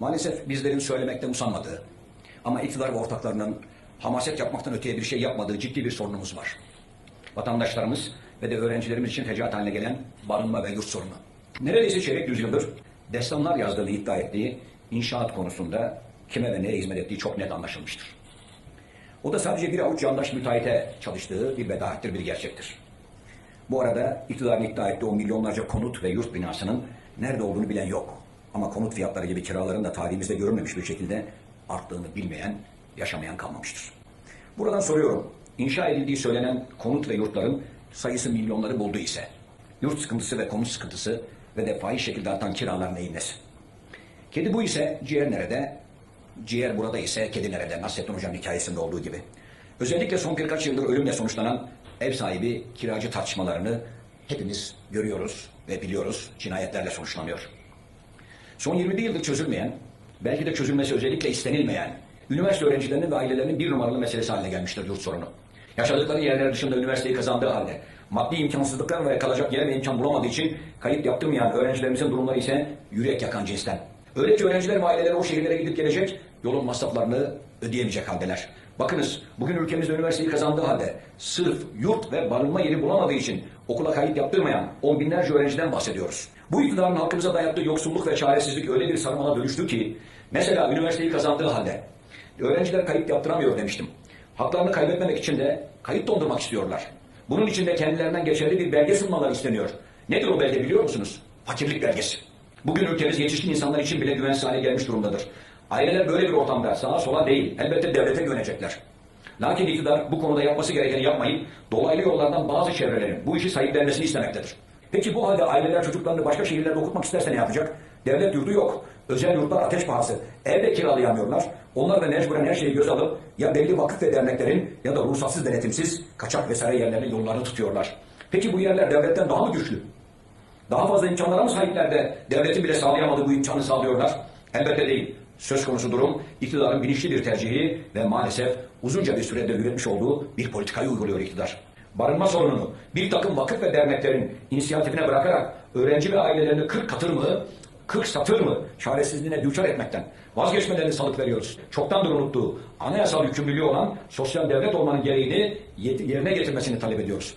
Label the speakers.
Speaker 1: Maalesef bizlerin söylemekten usanmadığı ama iktidar ve ortaklarının hamaset yapmaktan öteye bir şey yapmadığı ciddi bir sorunumuz var. Vatandaşlarımız ve de öğrencilerimiz için fecaat haline gelen barınma ve yurt sorunu. Neredeyse çeyrek yüzyıldır destanlar yazdığını iddia ettiği inşaat konusunda kime ve nereye hizmet ettiği çok net anlaşılmıştır. O da sadece bir avuç yandaş müteahhite çalıştığı bir bedahettir, bir gerçektir. Bu arada iktidarın iddia ettiği o milyonlarca konut ve yurt binasının nerede olduğunu bilen yok. Ama konut fiyatları gibi kiraların da tarihimizde görülmemiş bir şekilde arttığını bilmeyen, yaşamayan kalmamıştır. Buradan soruyorum, inşa edildiği söylenen konut ve yurtların sayısı milyonları buldu ise, yurt sıkıntısı ve konut sıkıntısı ve de faiz şekilde artan kiralar neyin nesi? Kedi bu ise ciğer nerede? Ciğer burada ise kedi nerede? Nasrettin Hoca'nın hikayesinde olduğu gibi. Özellikle son birkaç yıldır ölümle sonuçlanan ev sahibi kiracı tartışmalarını hepimiz görüyoruz ve biliyoruz cinayetlerle sonuçlanıyor. Son 20 yıldır çözülmeyen, belki de çözülmesi özellikle istenilmeyen, üniversite öğrencilerinin ve ailelerinin bir numaralı meselesi haline gelmiştir yurt sorunu. Yaşadıkları yerler dışında üniversiteyi kazandığı halde, maddi imkansızlıklar ve kalacak yer ve imkan bulamadığı için kayıp yaptırmayan öğrencilerimizin durumları ise yürek yakan cinsten. Ki öğrenciler ve aileleri o şehirlere gidip gelecek, yolun masraflarını ödeyemeyecek haldeler. Bakınız, bugün ülkemizde üniversiteyi kazandığı halde sırf yurt ve barınma yeri bulamadığı için okula kayıt yaptırmayan on binlerce öğrenciden bahsediyoruz. Bu iktidarın halkımıza dayattığı yoksulluk ve çaresizlik öyle bir sarmala dönüştü ki, mesela üniversiteyi kazandığı halde öğrenciler kayıt yaptıramıyor demiştim. Haklarını kaybetmemek için de kayıt dondurmak istiyorlar. Bunun için de kendilerinden geçerli bir belge sunmaları isteniyor. Nedir o belge biliyor musunuz? Fakirlik belgesi. Bugün ülkemiz yetişkin insanlar için bile güvensiz hale gelmiş durumdadır. Aileler böyle bir ortamda sağa sola değil, elbette devlete güvenecekler. Lakin iktidar bu konuda yapması gerekeni yapmayıp dolaylı yollardan bazı çevrelerin bu işi sahiplenmesini istemektedir. Peki bu halde aileler çocuklarını başka şehirlerde okutmak isterse ne yapacak? Devlet yurdu yok. Özel yurtlar ateş pahası. Evde kiralayamıyorlar. Onlar da mecburen her şeyi göz alıp ya belli vakıf ve derneklerin ya da ruhsatsız denetimsiz kaçak vesaire yerlerine yollarını tutuyorlar. Peki bu yerler devletten daha mı güçlü? Daha fazla imkanlara mı sahipler de devletin bile sağlayamadığı bu imkanı sağlıyorlar? Elbette değil. Söz konusu durum iktidarın bilinçli bir tercihi ve maalesef uzunca bir süredir üretmiş olduğu bir politikayı uyguluyor iktidar. Barınma sorununu bir takım vakıf ve derneklerin inisiyatifine bırakarak öğrenci ve ailelerini 40 katır mı, 40 satır mı çaresizliğine düçar etmekten vazgeçmelerini salık veriyoruz. Çoktandır unuttuğu anayasal yükümlülüğü olan sosyal devlet olmanın gereğini yerine getirmesini talep ediyoruz.